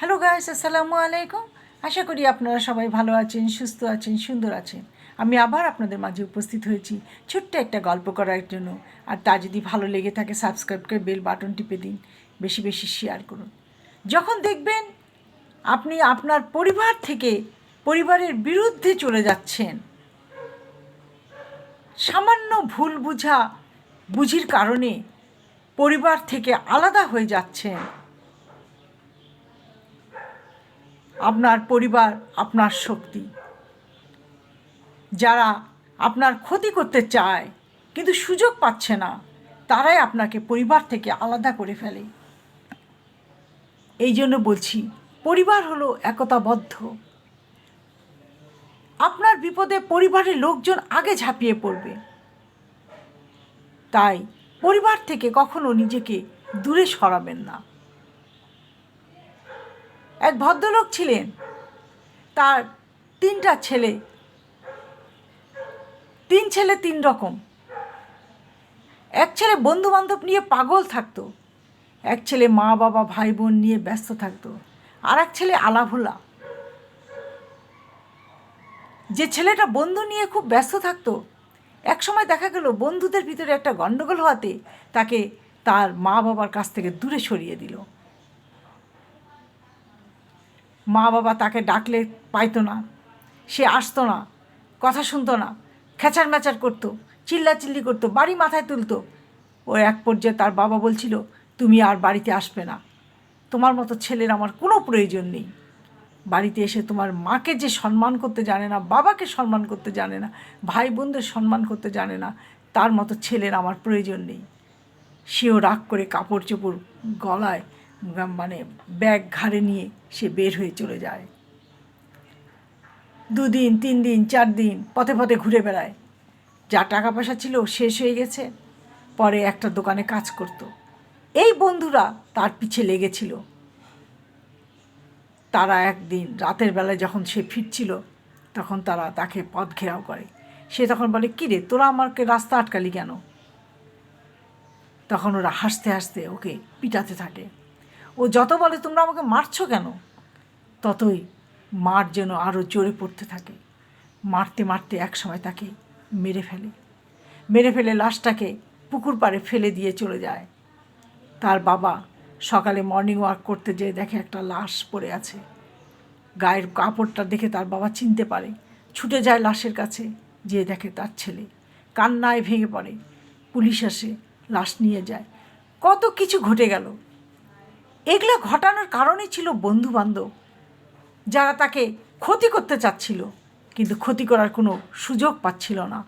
Hello guys আসসালামু আলাইকুম আশা করি আপনারা সবাই ভালো আছেন, সুস্থ আছেন, সুন্দর আছেন। আমি আবার আপনাদের মাঝে উপস্থিত হয়েছি ছোট্ট একটা গল্প করার জন্য। আর তা যদি ভালো লেগে থাকে সাবস্ক্রাইব করে বেল বাটন টিপে দিন। বেশি বেশি শেয়ার করুন। যখন দেখবেন আপনি আপনার পরিবার থেকে পরিবারের বিরুদ্ধে চলে যাচ্ছেন, সামান্য ভুল বুঝা, বুঝির কারণে পরিবার থেকে আলাদা হয়ে যাচ্ছেন আপনার পরিবার, আপনার শক্তি। যারা আপনার ক্ষতি করতে চায়, কিন্তু সুযোগ পাচ্ছে না, তারাই আপনাকে পরিবার থেকে আলাদা করে ফেলে। এই জন্য বলছি, পরিবার হলো একতাবদ্ধ। আপনার বিপদে পরিবারের লোকজন আগে ঝাঁপিয়ে পড়বে। তাই পরিবার থেকে কখনো নিজেকে দূরে সরাবেন না। এক ভদ্রলোক ছিলেন। তার তিনটা ছেলে। তিন ছেলে তিন রকম। এক ছেলে বন্ধু বান্ধব নিয়ে পাগল থাকতো। এক ছেলে মা, বাবা, ভাই, বোন নিয়ে ব্যস্ত থাকতো। আর এক ছেলে আলাভোলা। যে ছেলেটা বন্ধু নিয়ে খুব ব্যস্ত থাকতো এক সময় দেখা গেল বন্ধুদের ভিতরে একটা গণ্ডগোল হওয়াতে তাকে তার মা বাবার কাছ থেকে দূরে সরিয়ে দিল। মা বাবা তাকে ডাকলে পাইতো না। সে আসতো না, কথা শুনতো না, খেচার ম্যাচার করতো, চিল্লাচিল্লি করতো, বাড়ি মাথায় তুলতো। ও এক পর্যায়ে তার বাবা বলছিল, তুমি আর বাড়িতে আসবে না। তোমার মতো ছেলের আমার কোনো প্রয়োজন নেই। বাড়িতে এসে তোমার মাকে যে সম্মান করতে জানে না, বাবাকে সম্মান করতে জানে না ভাই বোনদের সম্মান করতে জানে না, তার মতো ছেলের আমার প্রয়োজন নেই। সেও রাগ করে কাপড় চোপড় গলায় মানে ব্যাগ ঘাড়ে নিয়ে সে বের হয়ে চলে যায়। দুদিন তিন দিন চার দিন পথে পথে ঘুরে বেড়ায়। যা টাকা পয়সা ছিল শেষ হয়ে গেছে। পরে একটা দোকানে কাজ করত। এই বন্ধুরা তার পিছে লেগেছিল। তারা একদিন রাতের বেলায় যখন সে ফিরছিল, তখন তারা তাকে পথ ঘেরাও করে। সে তখন বলে, কী রে, তোরা আমাকে রাস্তা আটকালি কেন? তখন ওরা হাসতে হাসতে ওকে পিটাতে থাকে। ও যত বলে তোমরা আমাকে মারছো কেন? ততই মার যেন আরও জোরে পড়তে থাকে। মারতে মারতে একসময় তাকে মেরে ফেলে। মেরে ফেলে লাশটাকে পুকুর পাড়ে ফেলে দিয়ে চলে যায়। তার বাবা সকালে মর্নিং ওয়াক করতে যেয়ে দেখে একটা লাশ পড়ে আছে। গায়ের কাপড়টা দেখে তার বাবা চিনতে পারে। ছুটে যায় লাশের কাছে যেয়ে দেখে তার ছেলে। কান্নায় ভেঙে পড়ে। পুলিশ আসে লাশ নিয়ে যায়। কত কিছু ঘটে গেল। এগুলো ঘটানোর কারণই ছিল বন্ধু বান্ধব যারা তাকে ক্ষতি করতে চাচ্ছিল, কিন্তু ক্ষতি করার কোনো সুযোগ পাচ্ছিল না।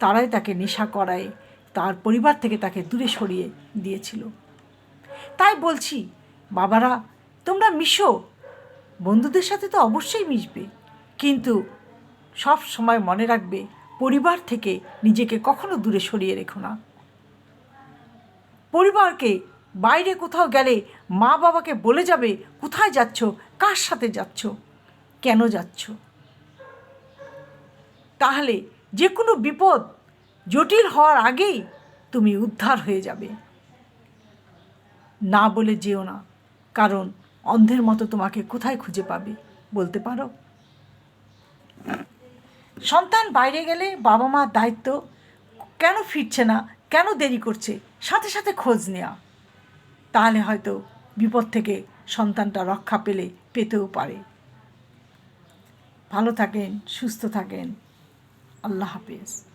তারাই তাকে নেশা করায়, তার পরিবার থেকে তাকে দূরে সরিয়ে দিয়েছিল। তাই বলছি, বাবারা, তোমরা মিশো। বন্ধুদের সাথে তো অবশ্যই মিশবে, কিন্তু সব সময় মনে রাখবে, পরিবার থেকে নিজেকে কখনো দূরে সরিয়ে রেখো না। পরিবারকে বাইরে কোথাও গেলে মা বাবাকে বলে যাবে, কোথায় যাচ্ছ? কার সাথে যাচ্ছ? কেন যাচ্ছ? তাহলে যে কোনো বিপদ জটিল হওয়ার আগেই তুমি উদ্ধার হয়ে যাবে। না বলে যেও না, কারণ অন্ধের মতো তোমাকে কোথায় খুঁজে পাবে বলতে পারো? সন্তান বাইরে গেলে বাবা মার দায়িত্ব, কেন ফিরছে না? কেন দেরি করছে? সাথে সাথে খোঁজ নেওয়া। তাহলে হয়তো বিপদ থেকে সন্তানটা রক্ষা পেলে, পেতেও পারে। ভালো থাকেন, সুস্থ থাকেন। আল্লাহ হাফেজ।